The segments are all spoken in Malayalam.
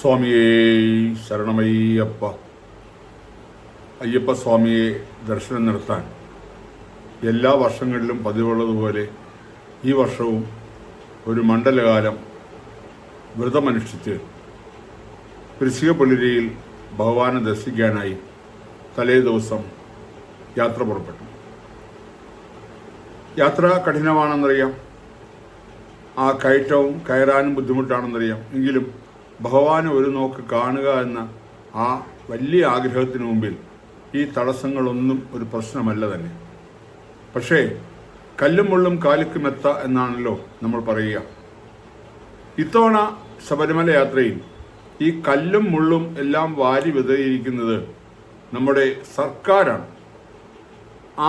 സ്വാമിയേ ശരണമയ്യപ്പ അയ്യപ്പ സ്വാമിയെ ദർശനം നടത്താൻ എല്ലാ വർഷങ്ങളിലും പതിവുള്ളതുപോലെ ഈ വർഷവും ഒരു മണ്ഡലകാലം വ്രതമനുഷ്ഠിച്ച് വൃശ്ചികപ്പുലരിയിൽ ഭഗവാനെ ദർശിക്കാനായി തലേ ദിവസം യാത്ര പുറപ്പെട്ടു. യാത്ര കഠിനമാണെന്നറിയാം. ആ കയറ്റവും കയറാനും ബുദ്ധിമുട്ടാണെന്നറിയാം. എങ്കിലും ഭഗവാനെ ഒരു നോക്ക് കാണുക എന്ന ആ വലിയ ആഗ്രഹത്തിന് മുമ്പിൽ ഈ തടസ്സങ്ങളൊന്നും ഒരു പ്രശ്നമല്ല തന്നെ. പക്ഷേ കല്ലും മുള്ളും കാലിക്കും എത്ത എന്നാണല്ലോ നമ്മൾ പറയുക. ഇത്തവണ ശബരിമല യാത്രയിൽ ഈ കല്ലും മുള്ളും എല്ലാം വാരി വിതറിയിരിക്കുന്നത് നമ്മുടെ സർക്കാരാണ്.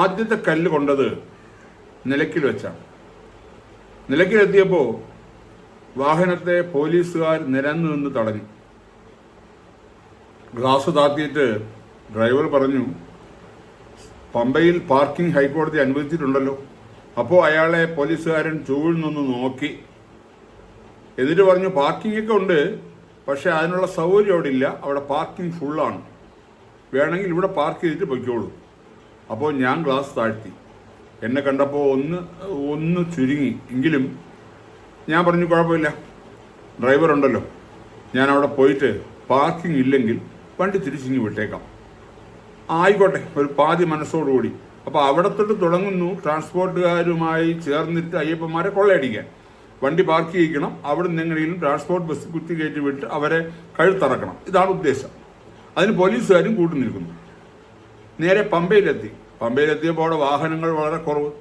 ആദ്യത്തെ കല്ല് കൊണ്ടത് നിലക്കിൽ വെച്ചാണ്. നിലയ്ക്കലെത്തിയപ്പോൾ വാഹനത്തെ പോലീസുകാർ നിരന്നു നിന്ന് തടഞ്ഞു. ഗ്ലാസ് താത്തിയിട്ട് ഡ്രൈവർ പറഞ്ഞു പമ്പയിൽ പാർക്കിംഗ് ഹൈക്കോടതി അനുവദിച്ചിട്ടുണ്ടല്ലോ. അപ്പോൾ അയാളെ പോലീസുകാരൻ ചൂഴിൽ നിന്ന് നോക്കി. എന്നിട്ട് പറഞ്ഞു പാർക്കിംഗ് ഒക്കെ ഉണ്ട് പക്ഷേ അതിനുള്ള സൗകര്യം അവിടെ ഇല്ല. അവിടെ പാർക്കിംഗ് ഫുള്ളാണ്. വേണമെങ്കിൽ ഇവിടെ പാർക്ക് ചെയ്തിട്ട് പൊയ്ക്കോളൂ. അപ്പോൾ ഞാൻ ഗ്ലാസ് താഴ്ത്തി. എന്നെ കണ്ടപ്പോൾ ഒന്ന് ഒന്ന് ചുരുങ്ങി. എങ്കിലും ഞാൻ പറഞ്ഞു കുഴപ്പമില്ല. ഡ്രൈവർ ഉണ്ടല്ലോ ഞാൻ അവിടെ പോയിട്ട് പാർക്കിംഗ് ഇല്ലെങ്കിൽ വണ്ടി തിരിച്ചിങ്ങ് വിട്ടേക്കാം. ആയിക്കോട്ടെ ഒരു പാതി മനസ്സോടുകൂടി. അപ്പോൾ അവിടത്തോട്ട് തൊട്ട് തുടങ്ങുന്നു ട്രാൻസ്പോർട്ടുകാരുമായി ചേർന്നിട്ട് അയ്യപ്പന്മാരെ കൊള്ളയടിക്കാൻ. വണ്ടി പാർക്ക് ചെയ്യിക്കണം അവിടെ നിന്ന് എങ്ങനെയും ട്രാൻസ്പോർട്ട് ബസ് കുത്തി കയറ്റി വിട്ട് അവരെ കഴുത്തറക്കണം ഇതാണ് ഉദ്ദേശം. അതിന് പോലീസുകാരും കൂട്ടു നിൽക്കുന്നു. നേരെ പമ്പയിലെത്തി. പമ്പയിലെത്തിയപ്പോൾ അവിടെ വാഹനങ്ങൾ വളരെ കുറവ്.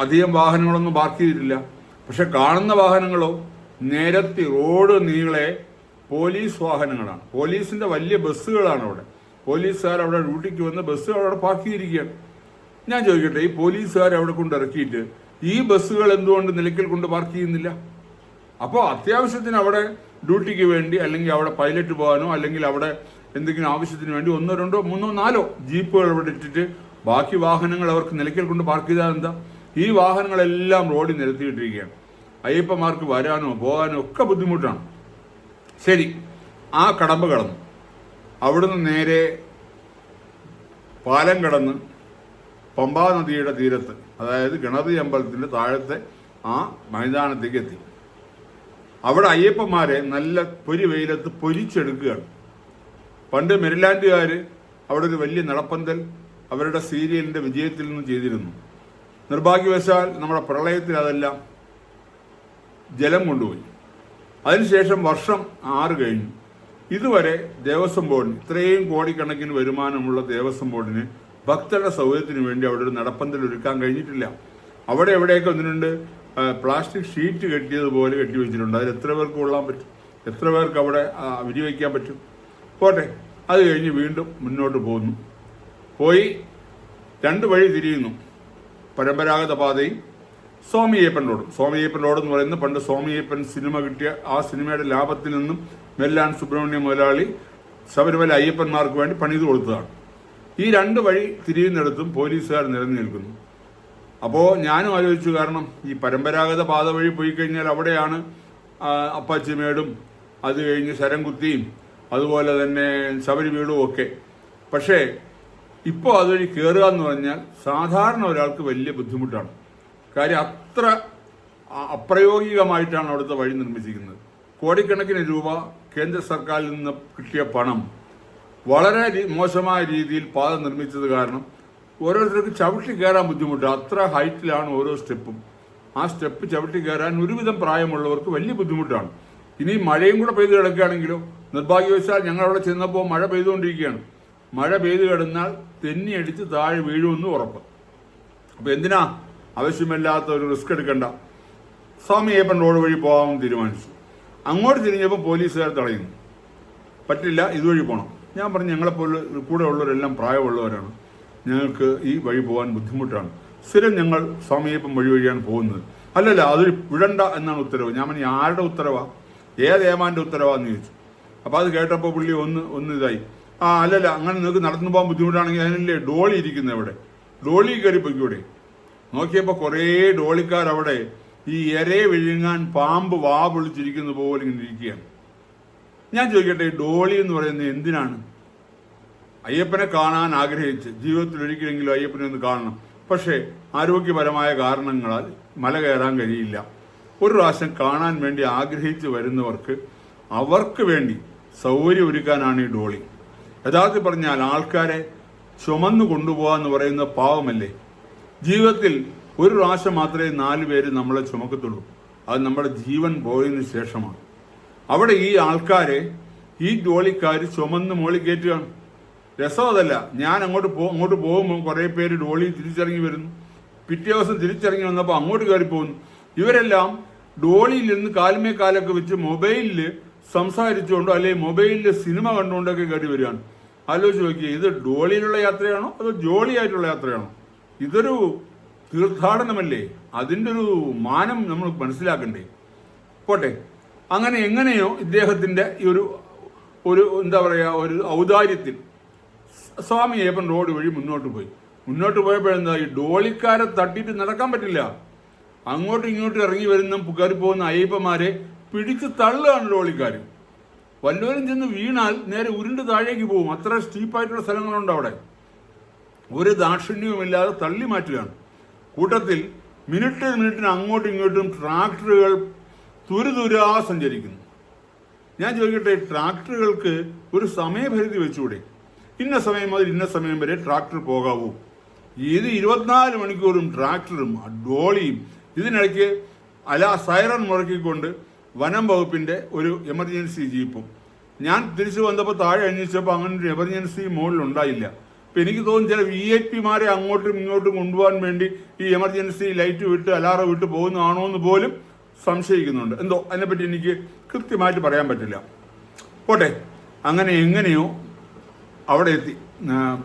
അധികം വാഹനങ്ങളൊന്നും പാർക്ക് ചെയ്തിട്ടില്ല. പക്ഷെ കാണുന്ന വാഹനങ്ങളോ നിരത്തി റോഡ് നീളെ പോലീസ് വാഹനങ്ങളാണ്. പോലീസിന്റെ വലിയ ബസ്സുകളാണ് അവിടെ. പോലീസുകാർ അവിടെ ഡ്യൂട്ടിക്ക് വന്ന് ബസ്സുകൾ അവിടെ പാർക്ക് ചെയ്തിരിക്കുകയാണ്. ഞാൻ ചോദിക്കട്ടെ ഈ പോലീസുകാർ അവിടെ കൊണ്ട് ഇറക്കിയിട്ട് ഈ ബസ്സുകൾ എന്തുകൊണ്ട് നിലയ്ക്കൽ കൊണ്ട് പാർക്ക് ചെയ്യുന്നില്ല? അപ്പോൾ അത്യാവശ്യത്തിന് അവിടെ ഡ്യൂട്ടിക്ക് വേണ്ടി അല്ലെങ്കിൽ അവിടെ പൈലറ്റ് പോകാനോ അല്ലെങ്കിൽ അവിടെ എന്തെങ്കിലും ആവശ്യത്തിന് വേണ്ടി ഒന്നോ രണ്ടോ മൂന്നോ നാലോ ജീപ്പുകൾ അവിടെ ഇട്ടിട്ട് ബാക്കി വാഹനങ്ങൾ അവർക്ക് നിലയ്ക്കൽ കൊണ്ട് പാർക്ക് ചെയ്താൽ എന്താ? ഈ വാഹനങ്ങളെല്ലാം റോഡിൽ നിരത്തിയിട്ടിരിക്കുകയാണ്. അയ്യപ്പന്മാർക്ക് വരാനോ പോകാനോ ഒക്കെ ബുദ്ധിമുട്ടാണ്. ശരി ആ കടമ്പ കടന്നു. അവിടുന്ന് നേരെ പാലം കടന്ന് പമ്പാ നദിയുടെ തീരത്ത് അതായത് ഗണപതി അമ്പലത്തിന്റെ താഴത്തെ ആ മൈതാനത്തേക്ക് എത്തി. അവിടെ അയ്യപ്പന്മാരെ നല്ല പൊരി വെയിലത്ത് പൊരിച്ചെടുക്കുകയാണ്. പണ്ട് മെരിലാൻഡുകാർ അവിടെ ഒരു വലിയ നടപ്പന്തൽ അവരുടെ സീരിയലിന്റെ വിജയത്തിൽ നിന്ന് ചെയ്തിരുന്നു. നിർഭാഗ്യവശാൽ നമ്മുടെ പ്രളയത്തിൽ അതെല്ലാം ജലം കൊണ്ടുപോയി. അതിനുശേഷം വർഷം ആറ് കഴിഞ്ഞു. ഇതുവരെ ദേവസ്വം ബോർഡിന് ഇത്രയും കോടിക്കണക്കിന് വരുമാനമുള്ള ദേവസ്വം ബോർഡിന് ഭക്തരുടെ സൗകര്യത്തിന് വേണ്ടി അവിടെ ഒരു നടപ്പന്തൽ ഒരുക്കാൻ കഴിഞ്ഞിട്ടില്ല. അവിടെ എവിടെയൊക്കെ ഒന്നിനുണ്ട് പ്ലാസ്റ്റിക് ഷീറ്റ് കെട്ടിയതുപോലെ കെട്ടി വെച്ചിട്ടുണ്ട്. അതിൽ എത്ര പേർക്ക് കൊള്ളാൻ പറ്റും? എത്ര പേർക്ക് അവിടെ വിരിവയ്ക്കാൻ പറ്റും? പോട്ടെ. അത് കഴിഞ്ഞ് വീണ്ടും മുന്നോട്ട് പോകുന്നു. പോയി രണ്ട് വഴി തിരിയുന്നു. പരമ്പരാഗത പാതയും സ്വാമിയപ്പൻ റോഡും സ്വാമി എന്ന് പറയുന്നത് പണ്ട് സ്വാമിയപ്പൻ സിനിമ കിട്ടിയ ആ സിനിമയുടെ ലാഭത്തിൽ നിന്നും മെല്ലാൻ സുബ്രഹ്മണ്യ മുതലാളി ശബരിമല അയ്യപ്പന്മാർക്ക് വേണ്ടി പണിത് കൊടുത്തതാണ്. ഈ രണ്ട് വഴി തിരിയുന്നിടത്തും പോലീസുകാർ നിരന്നു നിൽക്കുന്നു അപ്പോൾ ഞാനും ആലോചിച്ചു കാരണം ഈ പരമ്പരാഗത പാത വഴി പോയി കഴിഞ്ഞാൽ അവിടെയാണ് അപ്പാച്ചിമേടും അത് കഴിഞ്ഞ് ശരംകുത്തിയും അതുപോലെ തന്നെ ശബരി വീടും ഒക്കെ. പക്ഷേ ഇപ്പോൾ അതുവഴി കയറുക എന്ന് പറഞ്ഞാൽ സാധാരണ ഒരാൾക്ക് വലിയ ബുദ്ധിമുട്ടാണ്. കാര്യം അത്ര അപ്രയോഗികമായിട്ടാണ് അവിടുത്തെ വഴി നിർമ്മിച്ചിരിക്കുന്നത്. കോടിക്കണക്കിന് രൂപ കേന്ദ്ര സർക്കാരിൽ നിന്ന് കിട്ടിയ പണം വളരെ മോശമായ രീതിയിൽ പാത നിർമ്മിച്ചത് കാരണം ഓരോരുത്തർക്ക് ചവിട്ടി കയറാൻ ബുദ്ധിമുട്ട്. അത്ര ഹൈറ്റിലാണ് ഓരോ സ്റ്റെപ്പും. ആ സ്റ്റെപ്പ് ചവിട്ടി കയറാൻ ഒരുവിധം പ്രായമുള്ളവർക്ക് വലിയ ബുദ്ധിമുട്ടാണ്. ഇനി മഴയും കൂടെ പെയ്ത് കിടക്കുകയാണെങ്കിലോ നിർഭാഗ്യവശാൽ ഞങ്ങൾ അവിടെ ചെന്നപ്പോൾ മഴ പെയ്തുകൊണ്ടിരിക്കുകയാണ്. മഴ പെയ്ത് കിടന്നാൽ തെന്നിയടിച്ച് താഴെ വീഴുമെന്ന് ഉറപ്പ്. അപ്പൊ എന്തിനാ ആവശ്യമില്ലാത്ത ഒരു റിസ്ക് എടുക്കണ്ട. സ്വാമി ഏപ്പൻ റോഡ് വഴി പോകാമെന്ന് തീരുമാനിച്ചു. അങ്ങോട്ട് തിരിഞ്ഞപ്പോൾ പോലീസുകാർ തടയുന്നു. പറ്റില്ല ഇതുവഴി പോകണം ഞാൻ പറഞ്ഞു ഞങ്ങളെപ്പോലെ കൂടെ ഉള്ളവരെല്ലാം പ്രായമുള്ളവരാണ്. ഞങ്ങൾക്ക് ഈ വഴി പോകാൻ ബുദ്ധിമുട്ടാണ്. സ്ഥിരം ഞങ്ങൾ സ്വാമിയപ്പം വഴി വഴിയാണ് പോകുന്നത്. അല്ലല്ല അതൊരു വിടണ്ട എന്നാണ് ഉത്തരവ്. ഞാൻ പറഞ്ഞു ആരുടെ ഉത്തരവാ? ഏത് ഏമാന്റെ ഉത്തരവാന്ന് ചോദിച്ചു. അപ്പോൾ അത് കേട്ടപ്പോൾ പുള്ളി ഒന്ന് ഒന്ന് ഇതായി. ആ അല്ലല്ല അങ്ങനെ നിങ്ങൾക്ക് നടന്നു പോകാൻ ബുദ്ധിമുട്ടാണെങ്കിൽ അതിനല്ലേ ഡോളി ഇരിക്കുന്നത് ഇവിടെ. ഡോളി കയറി പൊയ്ക്കൂടെ നോക്കിയപ്പോൾ കുറേ ഡോളിക്കാർ അവിടെ ഈ എരയെ വിഴുങ്ങാൻ പാമ്പ് വാ പൊളിച്ചിരിക്കുന്ന പോലെ ഇങ്ങനെ ഇരിക്കുകയാണ്. ഞാൻ ചോദിക്കട്ടെ ഡോളി എന്ന് പറയുന്നത് എന്തിനാണ്? അയ്യപ്പനെ കാണാൻ ആഗ്രഹിച്ച് ജീവിതത്തിൽ ഒരിക്കലെങ്കിലും അയ്യപ്പനെ ഒന്ന് കാണണം. പക്ഷേ ആരോഗ്യപരമായ കാരണങ്ങളാൽ മല കയറാൻ കഴിയില്ല. ഒരു പ്രാവശ്യം കാണാൻ വേണ്ടി ആഗ്രഹിച്ച് വരുന്നവർക്ക് അവർക്ക് വേണ്ടി സൗകര്യം ഒരുക്കാനാണ് ഈ ഡോളി. യഥാർത്ഥത്തിൽ പറഞ്ഞാൽ ആൾക്കാരെ ചുമന്നു കൊണ്ടുപോകാന്ന് പറയുന്ന പാവമല്ലേ? ജീവിതത്തിൽ ഒരു പ്രാവശ്യം മാത്രമേ നാല് പേര് നമ്മളെ ചുമക്കത്തുള്ളൂ. അത് നമ്മുടെ ജീവൻ പോയതിനു ശേഷമാണ്. അവിടെ ഈ ആൾക്കാരെ ഈ ഡോളിക്കാർ ചുമന്ന് മോളി കയറ്റുകയാണ്. രസം അതല്ല. ഞാൻ അങ്ങോട്ട് പോ അങ്ങോട്ട് പോകുമ്പോൾ കുറേ പേര് ഡോളി തിരിച്ചിറങ്ങി വരുന്നു. പിറ്റേ ദിവസം തിരിച്ചിറങ്ങി വന്നപ്പോൾ അങ്ങോട്ട് കയറി പോകുന്നു. ഇവരെല്ലാം ഡോളിയിൽ നിന്ന് കാലുമേ കാലൊക്കെ വെച്ച് മൊബൈലിൽ സംസാരിച്ചുകൊണ്ടോ അല്ലെങ്കിൽ മൊബൈലിൽ സിനിമ കണ്ടുകൊണ്ടൊക്കെ കയറി വരികയാണ്. ആലോചിച്ച് നോക്കിയേ ഇത് ഡോളിയിലുള്ള യാത്രയാണോ അതോ ജോളിയായിട്ടുള്ള യാത്രയാണോ? ഇതൊരു തീർത്ഥാടനമല്ലേ? അതിന്റെ ഒരു മാനം നമ്മൾ മനസ്സിലാക്കണ്ടേ. പോട്ടെ. അങ്ങനെ എങ്ങനെയോ ഇദ്ദേഹത്തിന്റെ ഈ ഒരു ഒരു എന്താ പറയുക ഒരു ഔദാര്യത്തിൽ സ്വാമി അയ്യപ്പൻ റോഡ് വഴി മുന്നോട്ട് പോയി. മുന്നോട്ട് പോയപ്പോഴെന്താ ഈ ഡോളിക്കാരെ തട്ടിയിട്ട് നടക്കാൻ പറ്റില്ല. അങ്ങോട്ടും ഇങ്ങോട്ടും ഇറങ്ങി വരുന്ന കയറി പോകുന്ന അയ്യപ്പന്മാരെ പിടിച്ച് തള്ളുകയാണ് ഡോളിക്കാർ വല്ലവരും ചെന്ന് വീണാൽ നേരെ ഉരുണ്ട് താഴേക്ക് പോകും. അത്ര സ്റ്റീപ്പായിട്ടുള്ള സ്ഥലങ്ങളുണ്ട് അവിടെ ഒരു ദാക്ഷിണ്യവുമില്ലാതെ തള്ളി മാറ്റുകയാണ്. കൂട്ടത്തിൽ മിനിറ്റ് മിനിറ്റിന് അങ്ങോട്ടും ഇങ്ങോട്ടും ട്രാക്ടറുകൾ തുരുതുരാ സഞ്ചരിക്കുന്നു. ഞാൻ ചോദിക്കട്ടെ ട്രാക്ടറുകൾക്ക് ഒരു സമയപരിധി വെച്ചുകൂടെ? ഇന്ന സമയം മുതൽ ഇന്ന സമയം വരെ ട്രാക്ടർ പോകാവൂ? ഇത് ഇരുപത്തിനാല് മണിക്കൂറും ട്രാക്ടറും ഡോളിയും ഇതിനിടയ്ക്ക് അല സൈറൺ മുഴക്കിക്കൊണ്ട് വനം വകുപ്പിന്റെ ഒരു എമർജൻസി ജീപ്പും. ഞാൻ തിരിച്ചു വന്നപ്പോൾ താഴെ അന്വേഷിച്ചപ്പോൾ അങ്ങനെ ഒരു എമർജൻസി മുകളിൽ അപ്പൊ എനിക്ക് തോന്നുന്നു ചില വി ഐ പിമാരെ അങ്ങോട്ടും ഇങ്ങോട്ടും കൊണ്ടുപോകാൻ വേണ്ടി ഈ എമർജൻസി ലൈറ്റ് വിട്ട് അലാറം വിട്ട് പോകുന്നതാണോ എന്ന് പോലും സംശയിക്കുന്നുണ്ട്. എന്തോ അതിനെപ്പറ്റി എനിക്ക് കൃത്യമായിട്ട് പറയാൻ പറ്റില്ല. പോട്ടെ. അങ്ങനെ എങ്ങനെയോ അവിടെ എത്തി.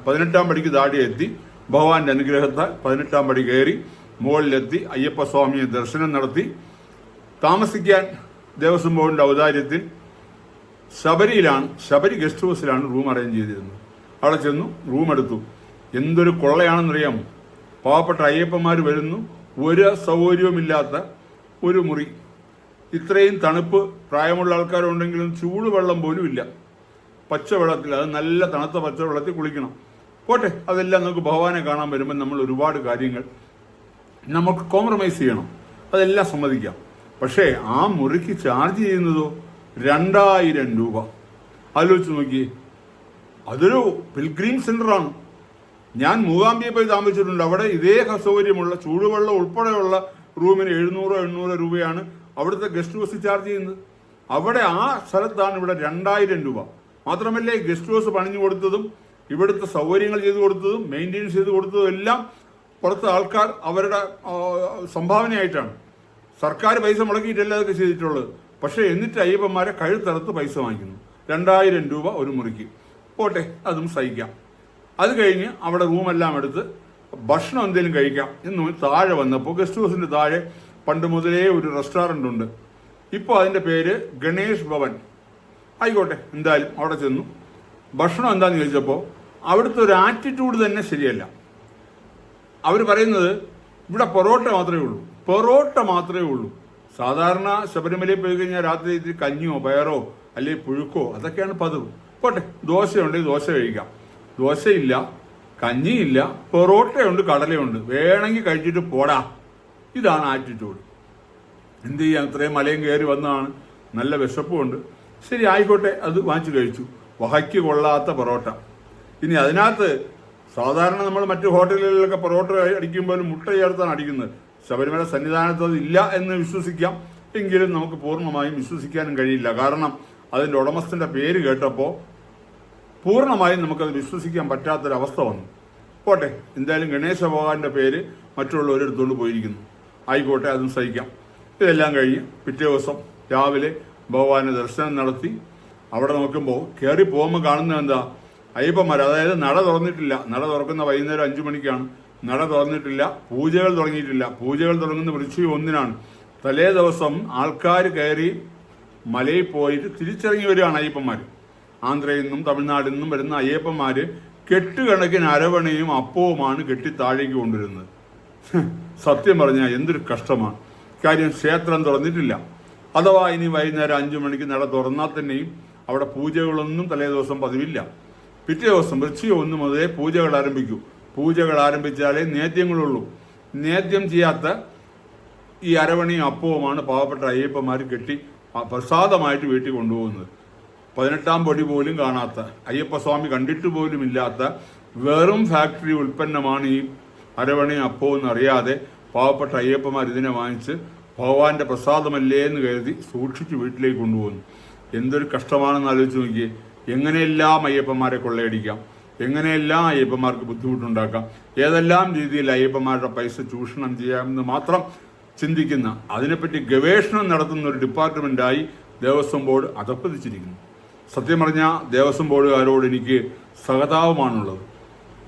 പതിനെട്ടാം പടിക്ക് താഴെ എത്തി. ഭഗവാന്റെ അനുഗ്രഹത്താൽ പതിനെട്ടാം പടി കയറി മുകളിലെത്തി. അയ്യപ്പസ്വാമിയെ ദർശനം നടത്തി. താമസിക്കാൻ ദേവസ്വം ബോർഡിന്റെ ഔദാര്യത്തിൽ ശബരിയിലാണ് ശബരി ഗസ്റ്റ് ഹൗസിലാണ് റൂം അറേഞ്ച് ചെയ്തിരുന്നത്. അവിടെ ചെന്നു റൂം എടുത്തു. എന്തൊരു കൊള്ളയാണെന്നറിയാമോ പാവപ്പെട്ട അയ്യപ്പന്മാർ വരുന്നു. ഒരു സൗകര്യവുമില്ലാത്ത ഒരു മുറി. ഇത്രയും തണുപ്പ് പ്രായമുള്ള ആൾക്കാരുണ്ടെങ്കിലും ചൂടുവെള്ളം പോലും ഇല്ല. പച്ചവെള്ളത്തിൽ അത് നല്ല തണുത്ത പച്ചവെള്ളത്തിൽ കുളിക്കണം. പോട്ടെ അതെല്ലാം നമുക്ക് ഭഗവാനെ കാണാൻ വരുമ്പോൾ നമ്മൾ ഒരുപാട് കാര്യങ്ങൾ നമുക്ക് കോംപ്രമൈസ് ചെയ്യണം. അതെല്ലാം സമ്മതിക്കാം. പക്ഷേ ആ മുറിക്ക് ചാർജ് ചെയ്യുന്നതോ? രണ്ടായിരം രൂപ. ആലോചിച്ച് നോക്കിയേ അതൊരു പിൽഗ്രീം സെന്ററാണ്. ഞാൻ മൂകാംബിയെ പോയി താമസിച്ചിട്ടുണ്ട്. അവിടെ ഇതേ സൗകര്യമുള്ള ചൂടുവെള്ളം ഉൾപ്പെടെയുള്ള റൂമിന് എഴുന്നൂറോ എണ്ണൂറോ രൂപയാണ് അവിടുത്തെ ഗസ്റ്റ് ഹൗസ് ചാർജ് ചെയ്യുന്നത്. അവിടെ ആ സ്ഥലത്താണ് ഇവിടെ രണ്ടായിരം രൂപ. മാത്രമല്ല ഈ ഗസ്റ്റ് ഹൗസ് പണിഞ്ഞു കൊടുത്തതും ഇവിടുത്തെ സൗകര്യങ്ങൾ ചെയ്തു കൊടുത്തതും മെയിന്റെയിൻ ചെയ്തു കൊടുത്തതും എല്ലാം പുറത്ത് ആൾക്കാർ അവരുടെ സംഭാവനയായിട്ടാണ്. സർക്കാർ പൈസ മുടക്കിയിട്ടല്ല അതൊക്കെ ചെയ്തിട്ടുള്ളത്. പക്ഷേ എന്നിട്ട് അയ്യപ്പന്മാരെ കഴുത്തറുത്ത് പൈസ വാങ്ങിക്കുന്നു. രണ്ടായിരം രൂപ ഒരു മുറിക്ക്. പോട്ടെ അതും സഹിക്കാം. അത് കഴിഞ്ഞ് അവിടെ റൂമെല്ലാം എടുത്ത് ഭക്ഷണം എന്തെങ്കിലും കഴിക്കാം എന്ന് താഴെ വന്നപ്പോൾ ഗസ്റ്റ് ഹൗസിന്റെ താഴെ പണ്ട് മുതലേ ഒരു റെസ്റ്റോറന്റ് ഉണ്ട്. ഇപ്പോൾ അതിന്റെ പേര് ഗണേഷ് ഭവൻ. ആയിക്കോട്ടെ എന്തായാലും അവിടെ ചെന്നു. ഭക്ഷണം എന്താന്ന് ചോദിച്ചപ്പോൾ അവിടുത്തെ ഒരു ആറ്റിറ്റ്യൂഡ് തന്നെ ശരിയല്ല. അവർ പറയുന്നത് ഇവിടെ പൊറോട്ട മാത്രമേ ഉള്ളൂ പൊറോട്ട മാത്രമേ ഉള്ളൂ. സാധാരണ ശബരിമലയിൽ പോയി കഴിഞ്ഞാൽ രാത്രി കഞ്ഞിയോ പയറോ അല്ലെങ്കിൽ പുഴുക്കോ അതൊക്കെയാണ് പതിവ്. പോട്ടെ ദോശയുണ്ടെങ്കിൽ ദോശ കഴിക്കാം. ദോശയില്ല കഞ്ഞിയില്ല പൊറോട്ടയുണ്ട് കടലയുണ്ട്. വേണമെങ്കിൽ കഴിച്ചിട്ട് പോടാ. ഇതാണ് ആറ്റിറ്റ്യൂഡ് എന്ത് ചെയ്യാം? ഇത്രയും മലയും കയറി വന്നതാണ്. നല്ല വിശപ്പുമുണ്ട് ശരി ആയിക്കോട്ടെ അത് വാങ്ങിച്ചു കഴിച്ചു. വഹയ്ക്ക് കൊള്ളാത്ത പൊറോട്ട. ഇനി അതിനകത്ത് സാധാരണ നമ്മൾ മറ്റു ഹോട്ടലുകളിലൊക്കെ പൊറോട്ട അടിക്കുമ്പോൾ മുട്ട ചേർത്താണ് അടിക്കുന്നത്. ശബരിമല സന്നിധാനത്ത് അത് ഇല്ല എന്ന് വിശ്വസിക്കാം. എങ്കിലും നമുക്ക് പൂർണമായും വിശ്വസിക്കാനും കഴിയില്ല. കാരണം അതിന്റെ ഉടമസ്ഥന്റെ പേര് കേട്ടപ്പോൾ പൂർണമായും നമുക്കത് വിശ്വസിക്കാൻ പറ്റാത്തൊരവസ്ഥ വന്നു. പോട്ടെ എന്തായാലും ഗണേശ ഭഗവാന്റെ പേര് മറ്റുള്ളവരെടുത്തുകൊണ്ട് പോയിരിക്കുന്നു. ആയിക്കോട്ടെ അതും സഹിക്കാം. ഇതെല്ലാം കഴിഞ്ഞ് പിറ്റേ ദിവസം രാവിലെ ഭഗവാന് ദർശനം നടത്തി അവിടെ നോക്കുമ്പോൾ കയറി പോകുമ്പോൾ കാണുന്നത് എന്താ? അയ്യപ്പന്മാർ അതായത് നട തുറന്നിട്ടില്ല. നട തുറക്കുന്ന വൈകുന്നേരം അഞ്ചു മണിക്കാണ്. നട തുറന്നിട്ടില്ല പൂജകൾ തുടങ്ങിയിട്ടില്ല. പൂജകൾ തുടങ്ങുന്ന വൃശ്ചിക ഒന്നിനാണ്. തലേ ദിവസം ആൾക്കാർ കയറി മലയിൽ പോയിട്ട് തിരിച്ചിറങ്ങി വരികയാണ് അയ്യപ്പന്മാർ ആന്ധ്രയിൽ നിന്നും തമിഴ്നാട്ടിൽ നിന്നും വരുന്ന അയ്യപ്പന്മാർ കെട്ടുകണക്കിന് അരവണയും അപ്പവുമാണ് കെട്ടി താഴേക്ക് കൊണ്ടുവരുന്നത്. സത്യം പറഞ്ഞാൽ എന്തൊരു കഷ്ടമാണ്. കാര്യം ക്ഷേത്രം തുറന്നിട്ടില്ല. അഥവാ ഇനി വൈകുന്നേരം അഞ്ചു മണിക്ക് നട തുറന്നാൽ തന്നെയും അവിടെ പൂജകളൊന്നും തലേ ദിവസം പതിവില്ല. പിറ്റേ ദിവസം വൃശ്ചിക ഒന്ന് മുതലേ പൂജകൾ ആരംഭിക്കൂ. പൂജകൾ ആരംഭിച്ചാലേ നേദ്യങ്ങളുള്ളൂ. നേദ്യം ചെയ്യാത്ത ഈ അരവണിയും അപ്പവുമാണ് പാവപ്പെട്ട അയ്യപ്പന്മാർ കെട്ടി പ്രസാദമായിട്ട് വീട്ടിൽ കൊണ്ടുപോകുന്നത്. പതിനെട്ടാം പടി പോലും കാണാത്ത അയ്യപ്പസ്വാമി കണ്ടിട്ട് പോലും ഇല്ലാത്ത വെറും ഫാക്ടറി ഉൽപ്പന്നമാണ് ഈ അരവണി അപ്പോ എന്നറിയാതെ പാവപ്പെട്ട അയ്യപ്പന്മാർ ഇതിനെ വാങ്ങിച്ച് ഭഗവാന്റെ പ്രസാദമല്ലേ എന്ന് കരുതി സൂക്ഷിച്ച് വീട്ടിലേക്ക് കൊണ്ടുപോകുന്നു. എന്തൊരു കഷ്ടമാണെന്ന് ആലോചിച്ച് നോക്കിയേ. എങ്ങനെയെല്ലാം അയ്യപ്പന്മാരെ കൊള്ളയടിക്കാം? എങ്ങനെയെല്ലാം അയ്യപ്പന്മാർക്ക് ബുദ്ധിമുട്ടുണ്ടാക്കാം? ഏതെല്ലാം രീതിയിൽ അയ്യപ്പന്മാരുടെ പൈസ ചൂഷണം ചെയ്യാമെന്ന് മാത്രം ചിന്തിക്കുന്ന അതിനെപ്പറ്റി ഗവേഷണം നടത്തുന്ന ഒരു ഡിപ്പാർട്ട്മെന്റായി ദേവസ്വം ബോർഡ് അധപ്പതിച്ചിരിക്കുന്നു സത്യം പറഞ്ഞാൽ ദേവസ്വം ബോർഡുകാരോട് എനിക്ക് സഹതാപമാണുള്ളത്.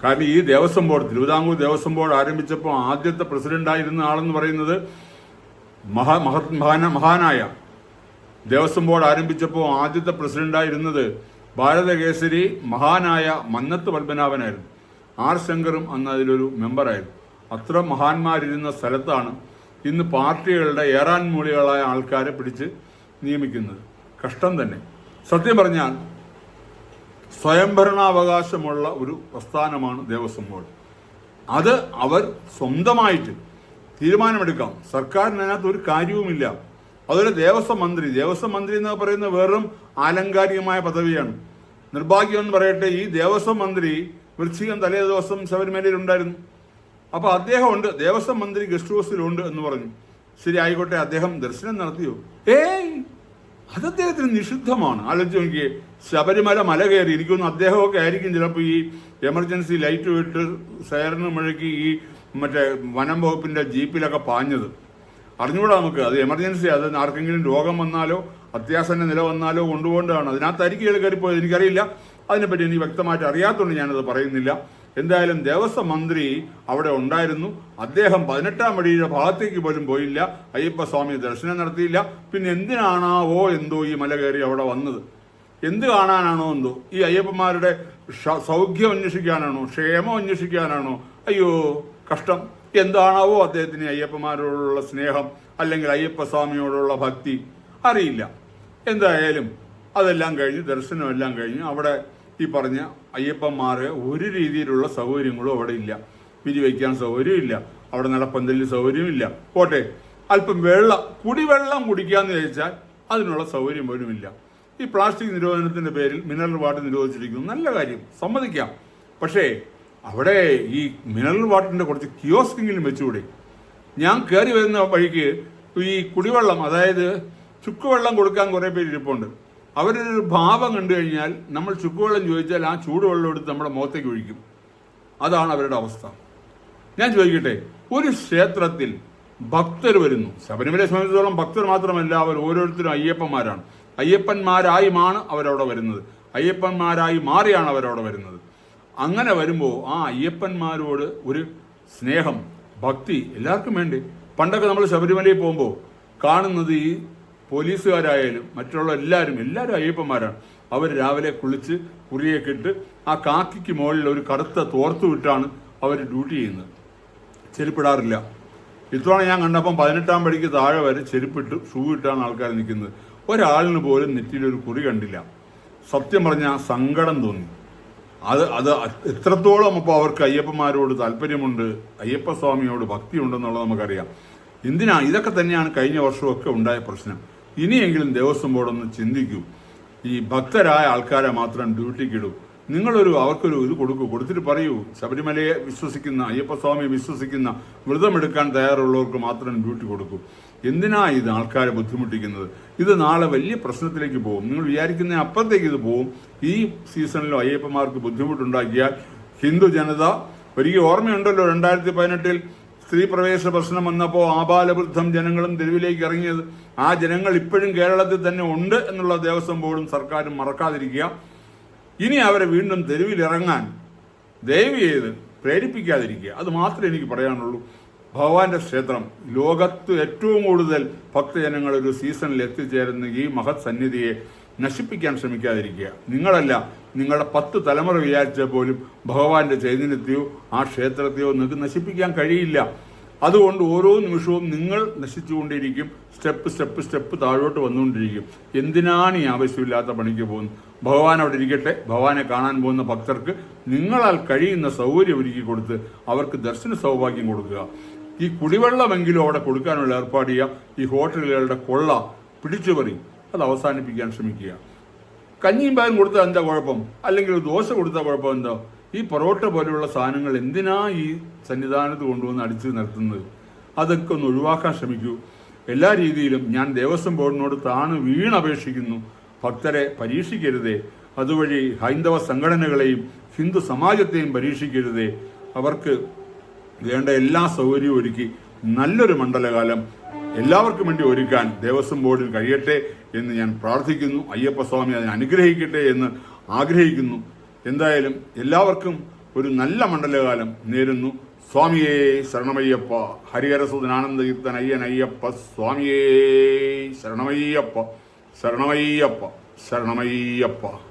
കാരണം ഈ ദേവസ്വം ബോർഡ് തിരുവിതാംകൂർ ദേവസ്വം ബോർഡ് ആരംഭിച്ചപ്പോൾ ആദ്യത്തെ പ്രസിഡന്റായിരുന്ന ആളെന്ന് പറയുന്നത് മഹാ മഹത് മഹാന മഹാനായ ദേവസ്വം ബോർഡ് ആരംഭിച്ചപ്പോൾ ആദ്യത്തെ പ്രസിഡന്റായിരുന്നത് ഭാരതകേസരി മഹാനായ മന്നത്ത് പത്മനാഭനായിരുന്നു. ആർ ശങ്കറും അന്ന് അതിലൊരു മെമ്പറായിരുന്നു. അത്ര മഹാന്മാരിരുന്ന സ്ഥലത്താണ് ഇന്ന് പാർട്ടികളുടെ ഏറാൻ മൂലികളായ ആൾക്കാരെ പിടിച്ച് നിയമിക്കുന്നത്. കഷ്ടം തന്നെ. സത്യം പറഞ്ഞാൽ സ്വയംഭരണാവകാശമുള്ള ഒരു പ്രസ്ഥാനമാണ് ദേവസ്വം ബോർഡ്. അത് അവർ സ്വന്തമായിട്ട് തീരുമാനമെടുക്കാം. സർക്കാരിന് അതിനകത്ത് ഒരു കാര്യവുമില്ല. അതുപോലെ ദേവസ്വം മന്ത്രി. ദേവസ്വം മന്ത്രി എന്ന് പറയുന്ന വെറും ആലങ്കാരികമായ പദവിയാണ്. നിർഭാഗ്യം എന്ന് പറയട്ടെ ഈ ദേവസ്വം മന്ത്രി വൃശ്ചികം തലേ ദിവസം ശബരിമലയിൽ ഉണ്ടായിരുന്നു. അപ്പൊ അദ്ദേഹം ഉണ്ട് ദേവസ്വം മന്ത്രി ഗസ്റ്റ് ഹൗസിലുണ്ട് എന്ന് പറഞ്ഞു. ശരി ആയിക്കോട്ടെ അദ്ദേഹം ദർശനം നടത്തിയോ? ഏയ്! അത് അദ്ദേഹത്തിന് നിഷിദ്ധമാണ്. ആലോചിച്ച് നോക്കിയേ ശബരിമല മല കയറി ഇരിക്കുന്നു അദ്ദേഹമൊക്കെ ആയിരിക്കും ചിലപ്പോൾ ഈ എമർജൻസി ലൈറ്റ് വിട്ട് സൈറന് മുഴക്കി ഈ മറ്റേ വനം വകുപ്പിന്റെ ജീപ്പിലൊക്കെ പാഞ്ഞത്. അറിഞ്ഞുകൂടാ നമുക്ക് അത് എമർജൻസി അത് ആർക്കെങ്കിലും രോഗം വന്നാലോ അത്യാസന്ന നില വന്നാലോ കൊണ്ടുപോകേണ്ടതാണ്. അതിനകത്തായിരിക്കും കയറിപ്പോയത് എനിക്കറിയില്ല. അതിനെപ്പറ്റി എനിക്ക് വ്യക്തമായിട്ട് അറിയാത്തതുകൊണ്ട് ഞാനത് പറയുന്നില്ല. എന്തായാലും ദേവസ്വം മന്ത്രി അവിടെ ഉണ്ടായിരുന്നു. അദ്ദേഹം പതിനെട്ടാം വഴിയുടെ ഭാഗത്തേക്ക് പോലും പോയില്ല. അയ്യപ്പസ്വാമി ദർശനം നടത്തിയില്ല. പിന്നെ എന്തിനാണാവോ എന്തോ ഈ മല കയറി അവിടെ വന്നത്? എന്ത് കാണാനാണോ എന്തോ? ഈ അയ്യപ്പന്മാരുടെ സൗഖ്യം അന്വേഷിക്കാനാണോ? ക്ഷേമം അന്വേഷിക്കാനാണോ? അയ്യോ കഷ്ടം. എന്താണാവോ അദ്ദേഹത്തിന് അയ്യപ്പന്മാരോടുള്ള സ്നേഹം അല്ലെങ്കിൽ അയ്യപ്പസ്വാമിയോടുള്ള ഭക്തി? അറിയില്ല. എന്തായാലും അതെല്ലാം കഴിഞ്ഞ് ദർശനമെല്ലാം കഴിഞ്ഞ് അവിടെ ഈ പറഞ്ഞ അയ്യപ്പന്മാരെ ഒരു രീതിയിലുള്ള സൗകര്യങ്ങളും അവിടെ ഇല്ല. പിരി പിരിവയ്ക്കാൻ സൗകര്യമില്ല. അവിടെ നടപ്പന്തലിന് സൗകര്യമില്ല. പോട്ടെ. അല്പം വെള്ളം കുടിവെള്ളം കുടിക്കാന്ന് ചോദിച്ചാൽ അതിനുള്ള സൗകര്യം പോലും ഇല്ല. ഈ പ്ലാസ്റ്റിക് നിരോധനത്തിന്റെ പേരിൽ മിനറൽ വാട്ടർ നിരോധിച്ചിരിക്കുന്നു. നല്ല കാര്യം. സമ്മതിക്കാം. പക്ഷേ അവിടെ ഈ മിനറൽ വാട്ടറിന്റെ കുറച്ച് കിയോസ്കെങ്കിലും വെച്ചുകൂടെ. ഞാൻ കയറി വരുന്ന വഴിക്ക് ഈ കുടിവെള്ളം അതായത് ചുക്കുവെള്ളം കൊടുക്കാൻ കുറേ പേര് ഇരിപ്പുണ്ട്. അവരൊരു ഭാവം കണ്ടു കഴിഞ്ഞാൽ നമ്മൾ ചുക്കുവെള്ളം ചോദിച്ചാൽ ആ ചൂടുവെള്ളം എടുത്ത് നമ്മുടെ മുഖത്തേക്ക് ഒഴിക്കും. അതാണ് അവരുടെ അവസ്ഥ. ഞാൻ ചോദിക്കട്ടെ ഒരു ക്ഷേത്രത്തിൽ ഭക്തർ വരുന്നു. ശബരിമലയെ സംബന്ധിച്ചിടത്തോളം ഭക്തർ മാത്രമല്ല അവർ ഓരോരുത്തരും അയ്യപ്പന്മാരാണ്. അയ്യപ്പന്മാരായുമാണ് അവരവിടെ വരുന്നത്. അയ്യപ്പന്മാരായി മാറിയാണ് അവരവിടെ വരുന്നത്. അങ്ങനെ വരുമ്പോൾ ആ അയ്യപ്പന്മാരോട് ഒരു സ്നേഹം ഭക്തി എല്ലാവർക്കും വേണ്ടി? പണ്ടൊക്കെ നമ്മൾ ശബരിമലയിൽ പോകുമ്പോൾ കാണുന്നത് ഈ പോലീസുകാരായാലും മറ്റുള്ള എല്ലാവരും എല്ലാവരും അയ്യപ്പന്മാരാണ്. അവർ രാവിലെ കുളിച്ച് കുറിയൊക്കെ ഇട്ട് ആ കാക്കിക്ക് മുകളിൽ ഒരു കറുത്ത തോർത്ത് വിട്ടാണ് അവർ ഡ്യൂട്ടി ചെയ്യുന്നത്. ചെരുപ്പിടാറില്ല. ഇത്തവണ ഞാൻ കണ്ടപ്പം പതിനെട്ടാം പടിക്ക് താഴെ വരെ ചെരുപ്പിട്ട് ഷൂ ഇട്ടാണ് ആൾക്കാർ നിൽക്കുന്നത്. ഒരാളിന് പോലും നെറ്റിയിലൊരു കുറി കണ്ടില്ല. സത്യം പറഞ്ഞാൽ സങ്കടം തോന്നി. അത് അത് എത്രത്തോളം അപ്പോൾ അവർക്ക് അയ്യപ്പന്മാരോട് താല്പര്യമുണ്ട് അയ്യപ്പസ്വാമിയോട് ഭക്തി ഉണ്ടെന്നുള്ളത് നമുക്കറിയാം. എന്തിനാ? ഇതൊക്കെ തന്നെയാണ് കഴിഞ്ഞ വർഷമൊക്കെ ഉണ്ടായ പ്രശ്നം. ഇനിയെങ്കിലും ദേവസ്വം ബോർഡ് ഒന്ന് ചിന്തിക്കൂ. ഈ ഭക്തരായ ആൾക്കാരെ മാത്രം ഡ്യൂട്ടിക്ക് ഇടൂ നിങ്ങളൊരു അവർക്കൊരു ഇത് കൊടുക്കൂ. കൊടുത്തിട്ട് പറയൂ. ശബരിമലയെ വിശ്വസിക്കുന്ന അയ്യപ്പസ്വാമി വിശ്വസിക്കുന്ന വ്രതമെടുക്കാൻ തയ്യാറുള്ളവർക്ക് മാത്രം ഡ്യൂട്ടി കൊടുക്കൂ. എന്തിനാ ഇത് ആൾക്കാരെ ബുദ്ധിമുട്ടിക്കുന്നത്? ഇത് നാളെ വലിയ പ്രശ്നത്തിലേക്ക് പോകും. നിങ്ങൾ വിചാരിക്കുന്ന അപ്പുറത്തേക്ക് ഇത് പോകും. ഈ സീസണിലും അയ്യപ്പന്മാർക്ക് ബുദ്ധിമുട്ടുണ്ടാക്കിയാൽ ഹിന്ദു ജനത ഒരിക്കൽ ഓർമ്മയുണ്ടല്ലോ രണ്ടായിരത്തി പതിനെട്ടിൽ സ്ത്രീ പ്രവേശ പ്രശ്നം വന്നപ്പോൾ ആബാലവൃദ്ധം ജനങ്ങളും തെരുവിലേക്ക് ഇറങ്ങിയത്. ആ ജനങ്ങൾ ഇപ്പോഴും കേരളത്തിൽ തന്നെ ഉണ്ട് എന്നുള്ള ദേവസ്വം ബോർഡും സർക്കാരും മറക്കാതിരിക്കുക. ഇനി അവരെ വീണ്ടും തെരുവിലിറങ്ങാൻ ദയവ് ചെയ്ത് പ്രേരിപ്പിക്കാതിരിക്കുക. അത് മാത്രമേ എനിക്ക് പറയാനുള്ളൂ. ഭഗവാന്റെ ക്ഷേത്രം ലോകത്ത് ഏറ്റവും കൂടുതൽ ഭക്തജനങ്ങൾ ഒരു സീസണിൽ എത്തിച്ചേരുന്ന ഈ മഹത് സന്നിധിയെ നശിപ്പിക്കാൻ ശ്രമിക്കാതിരിക്കുക. നിങ്ങളല്ല നിങ്ങളുടെ പത്ത് തലമുറ വിചാരിച്ചാൽ പോലും ഭഗവാന്റെ ചൈതന്യത്തെയോ ആ ക്ഷേത്രത്തെയോ നിങ്ങൾക്ക് നശിപ്പിക്കാൻ കഴിയില്ല. അതുകൊണ്ട് ഓരോ നിമിഷവും നിങ്ങൾ നശിച്ചുകൊണ്ടിരിക്കും. സ്റ്റെപ്പ് സ്റ്റെപ്പ് സ്റ്റെപ്പ് താഴോട്ട് വന്നുകൊണ്ടിരിക്കും. എന്തിനാണ് ഈ ആവശ്യമില്ലാത്ത പണിക്ക് പോകുന്നത്? ഭഗവാൻ അവിടെ ഇരിക്കട്ടെ. ഭഗവാനെ കാണാൻ പോകുന്ന ഭക്തർക്ക് നിങ്ങളാൽ കഴിയുന്ന സൗകര്യം ഒരുക്കി കൊടുത്ത് അവർക്ക് ദർശന സൗഭാഗ്യം കൊടുക്കുക. ഈ കുടിവെള്ളമെങ്കിലും അവിടെ കൊടുക്കാനുള്ള ഏർപ്പാട് ചെയ്യുക. ഈ ഹോട്ടലുകളുടെ കൊള്ള പിടിച്ചുപറി. അത് അവസാനിപ്പിക്കാൻ ശ്രമിക്കുക. കഞ്ഞിയും പാലും കൊടുത്താൽ എന്താ കുഴപ്പം? അല്ലെങ്കിൽ ദോശ കൊടുത്താൽ കുഴപ്പം എന്താ? ഈ പൊറോട്ട പോലെയുള്ള സാധനങ്ങൾ എന്തിനാ ഈ സന്നിധാനത്ത് കൊണ്ടുവന്ന് അടിച്ചു നിർത്തുന്നത്? അതൊക്കെ ഒന്ന് ഒഴിവാക്കാൻ ശ്രമിക്കൂ. എല്ലാ രീതിയിലും ഞാൻ ദേവസ്വം ബോർഡിനോട് താണ് വീണപേക്ഷിക്കുന്നു. ഭക്തരെ പരീക്ഷിക്കരുതേ. അതുവഴി ഹൈന്ദവ സംഘടനകളെയും ഹിന്ദു സമാജത്തെയും പരീക്ഷിക്കരുതേ. അവർക്ക് വേണ്ട എല്ലാ സൗകര്യവും ഒരുക്കി നല്ലൊരു മണ്ഡലകാലം എല്ലാവർക്കും വേണ്ടി ഒരുക്കാൻ ദേവസ്വം ബോർഡിൽ കഴിയട്ടെ എന്ന് ഞാൻ പ്രാർത്ഥിക്കുന്നു. അയ്യപ്പസ്വാമി അതിനെ അനുഗ്രഹിക്കട്ടെ എന്ന് ആഗ്രഹിക്കുന്നു. എന്തായാലും എല്ലാവർക്കും ഒരു നല്ല മണ്ഡലകാലം നേരുന്നു. സ്വാമിയേ ശരണമയ്യപ്പ. ഹരിഹരസുദനാനന്ദ കീർത്തൻ അയ്യൻ അയ്യപ്പ. സ്വാമിയേ ശരണമയ്യപ്പ. ശരണമയ്യപ്പ. ശരണമയ്യപ്പ.